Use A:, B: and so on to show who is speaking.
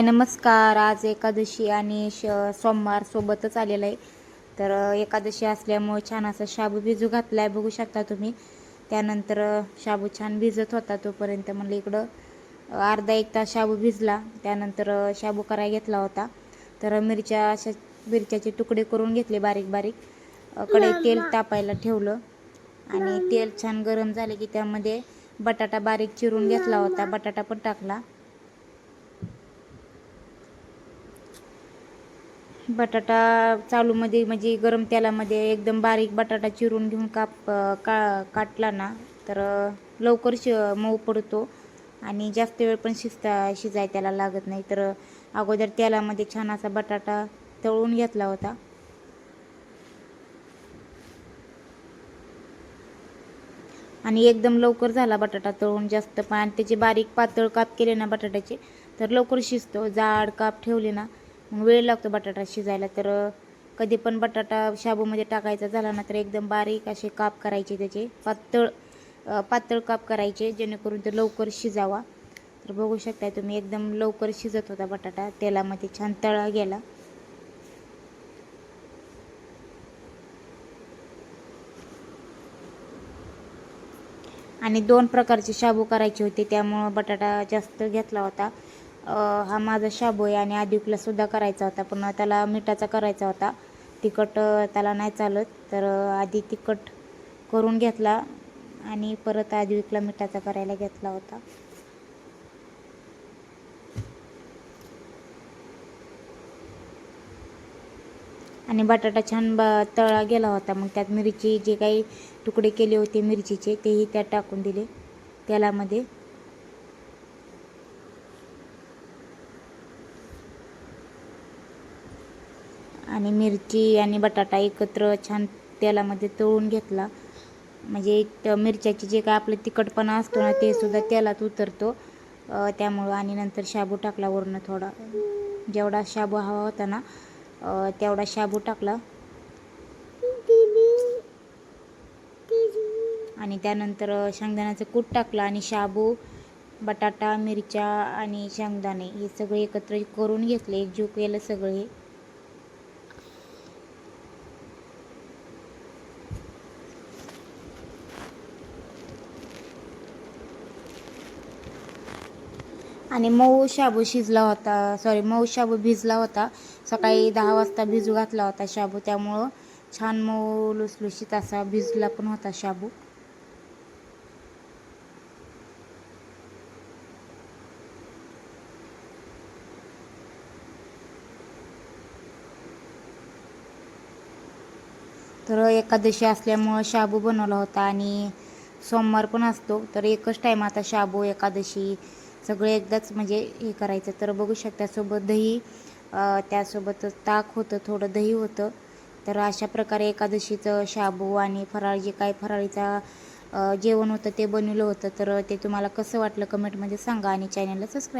A: हाय नमस्कार. आज एकादशी आणि श सोमवार सोबतच आलेलं आहे. तर एकादशी असल्यामुळे छान असा शाबू भिजू घातला आहे बघू शकता तुम्ही. त्यानंतर शाबू छान भिजत होता तोपर्यंत म्हणलं इकडं अर्धा एक तास शाबू भिजला. त्यानंतर शाबू करायला घेतला होता. तर मिरच्या अशा मिरच्याचे तुकडे करून घेतले बारीक बारीक. कढईत तेल तापायला ठेवलं. आणि तेल छान गरम झाले की त्यामध्ये बटाटा बारीक चिरून घेतला होता. बटाटा पण टाकला. बटाटा चालूमध्ये म्हणजे गरम तेलामध्ये एकदम बारीक बटाटा चिरून घेऊन काप का काटला ना तर लवकर शि मऊ पडतो. आणि जास्त वेळ पण शिजता शिजाय त्याला लागत नाही. तर अगोदर तेलामध्ये छान असा बटाटा तळून घेतला होता. आणि एकदम लवकर झाला बटाटा तळून जास्त. पण आणि त्याचे बारीक पातळ काप केले ना बटाट्याचे तर लवकर शिजतो. जाड काप ठेवले ना मग वेळ लागतो बटाटा शिजायला. तर कधी पण बटाटा शाबूमध्ये टाकायचा झाला ना तर एकदम बारीक असे काप करायचे त्याचे. पातळ पातळ काप करायचे जेणेकरून ते लवकर शिजावा. तर बघू शकता तुम्ही एकदम लवकर शिजत होता बटाटा. तेलामध्ये छान तळा गेला. आणि दोन प्रकारचे शाबू करायचे होते त्यामुळं बटाटा जास्त घेतला होता. हा माझा शाबू आहे आणि आदिवकला सुद्धा करायचा होता पण त्याला मिठाचा करायचा होता. तिखट त्याला नाही चालत तर आधी तिखट करून घेतला आणि परत आदिविकला मिठाचा करायला घेतला होता. आणि बटाटा छान ब तळा गेला होता मग त्यात मिरची जे काही तुकडे केले होते मिरचीचे तेही त्यात टाकून दिले तेलामध्ये. आणि मिरची आणि बटाटा एकत्र छान तेलामध्ये तळून घेतला. म्हणजे त- मिरच्याची जे काय आपलं तिखटपणा असतो ना ते सुद्धा तेलात उतरतो. त्यामुळं आणि नंतर शाबू टाकला वरनं थोडा. जेवढा शाबू हवा होता ना तेवढा शाबू टाकला. आणि त्यानंतर शेंगदाण्याचं कूट टाकलं आणि शाबू बटाटा मिरच्या आणि शेंगदाणे हे सगळे एकत्र करून घेतले. एकजीव केलं सगळे. आणि मऊ शाबू शिजला होता सॉरी मऊ शाबू भिजला होता. सकाळी दहा वाजता भिजू घातला होता शाबू त्यामुळं छान मऊ लुसलुशीत असा भिजला पण होता शाबू. तर एकादशी असल्यामुळं शाबू बनवला होता आणि सोमवार पण असतो तर एकच टाईम आता शाबू एकादशी सगळे एकदाच म्हणजे हे करायचं. तर बघू शकता सोबत दही त्यासोबतच ताक होतं थोडं दही होतं. तर अशा प्रकारे एकादशीचं शाबू आणि फराळ जे काय फराळीचा जेवण होतं ते बनवलं होतं. तर ते तुम्हाला कसं वाटलं कमेंटमध्ये सांगा आणि चॅनलला सबस्क्राईब